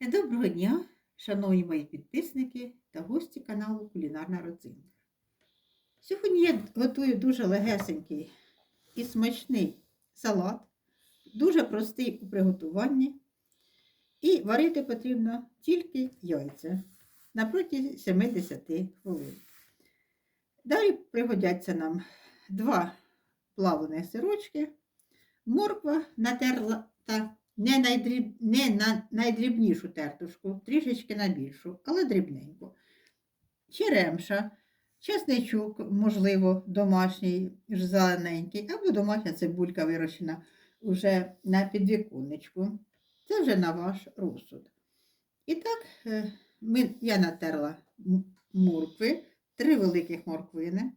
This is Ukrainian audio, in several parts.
Доброго дня, шановні мої підписники та гості каналу Кулінарна родзинка. Сьогодні я готую дуже легесенький і смачний салат, дуже простий у приготуванні. І варити потрібно тільки яйця на протязі 70 хвилин. Далі пригодяться нам два плавлених сирочки, морква натерла та не, найдріб... не на найдрібнішу тертушку, трішечки на більшу, але дрібненьку. Черемша, чесничок, можливо, домашній зелененький, або домашня цибулька вирощена вже на підвіконечку. Це вже на ваш розсуд. І так, е, ми, я натерла моркви, три великих морквини,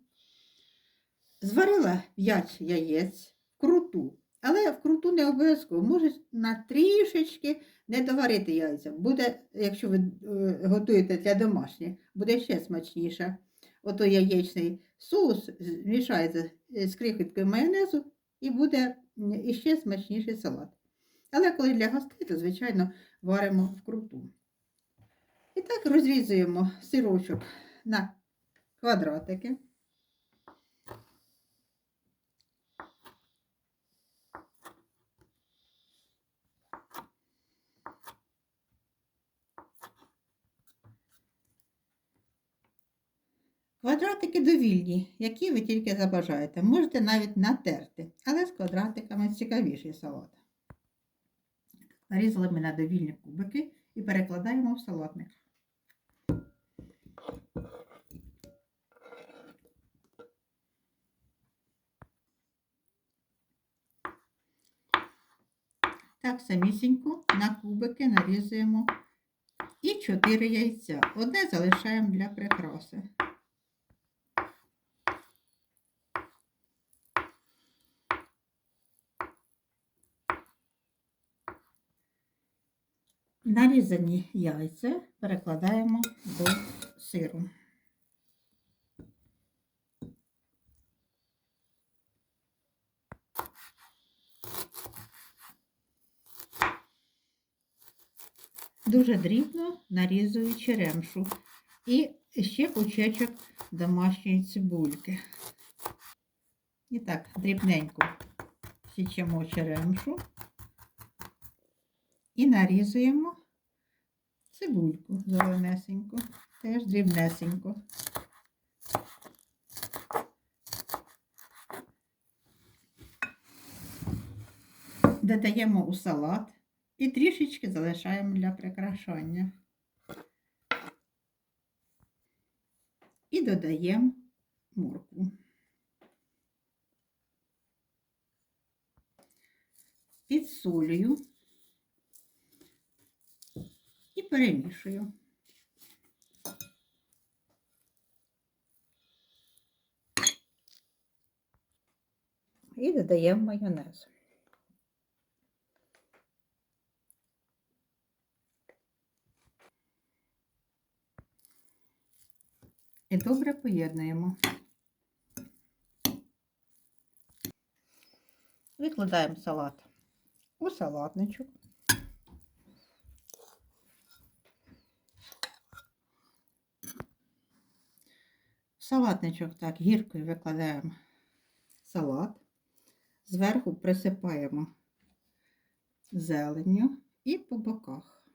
зварила 5 яєць вкруту. Але не обов'язково, може на трішечки не доварити яйця. Буде, якщо ви е, готуєте для домашніх, буде ще смачніше. Ото яєчний соус змішається з крихіткою майонезу і буде м, іще смачніший салат. Але коли для гостей, то, звичайно, варимо вкруту. І так розрізуємо сирочок на квадратики. Квадратики довільні, які ви тільки забажаєте. Можете навіть натерти, але з квадратиками цікавіший салат. Нарізали ми на довільні кубики і перекладаємо в салатник. Так самісінько на кубики нарізуємо і 4 яйця. Одне залишаємо для прикраси. Нарізані яйця перекладаємо до сиру. Дуже дрібно нарізую черемшу і ще кучечок домашньої цибульки. І так, дрібненько січемо черемшу і нарізуємо цибульку зеленесеньку, теж дрібнесенько. Додаємо у салат і трішечки залишаємо для прикрашання. І додаємо моркву. Підсолюю і перемішую. І додаємо майонез. І добре поєднуємо. Викладаємо салат у салатничок. Салатничок так гіркою викладаємо салат, зверху присипаємо зеленню і по боках.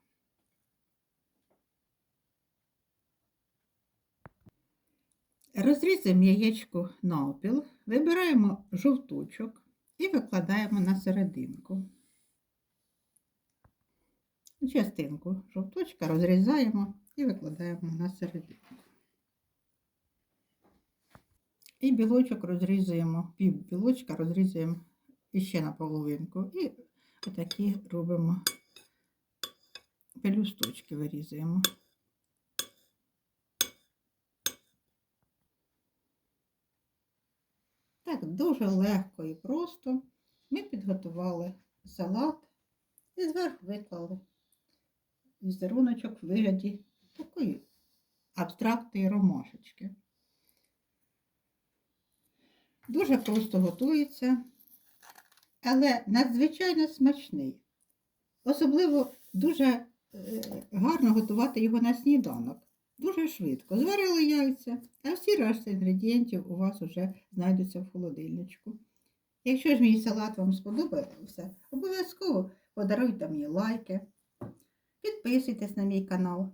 Розрізаємо яєчко навпіл, вибираємо жовточок і викладаємо на серединку. Частинку жовточка розрізаємо і викладаємо на серединку. І білочок розрізуємо, пів білочка розрізуємо іще на половинку. І отакі робимо пелюсточки вирізуємо. Так, дуже легко і просто ми підготували салат і зверху виклали візеруночок в вигляді такої абстрактної ромашечки. Дуже просто готується, але надзвичайно смачний. Особливо дуже е, гарно готувати його на сніданок. Дуже швидко. Зварили яйця, а всі решта інгредієнтів у вас вже знайдуться в холодильничку. Якщо ж мій салат вам сподобався, обов'язково подаруйте мені лайки, підписуйтесь на мій канал.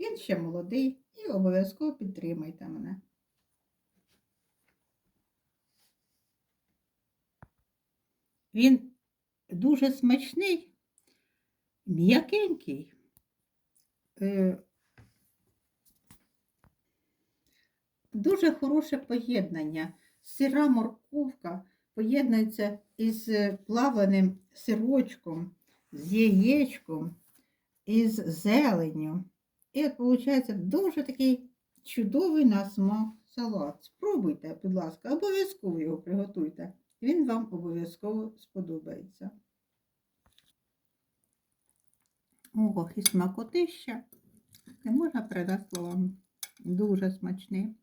Він ще молодий і обов'язково підтримайте мене. Він дуже смачний, м'якенький. Е, Дуже хороше поєднання. Сира морковка поєднується із е, плавленим сирочком, з яєчком, із зеленню. І от виходить дуже такий чудовий на смак салат. Спробуйте, будь ласка, обов'язково його приготуйте. Він вам обов'язково сподобається. Ого, і смакотища. Не можна передати вам Дуже смачний.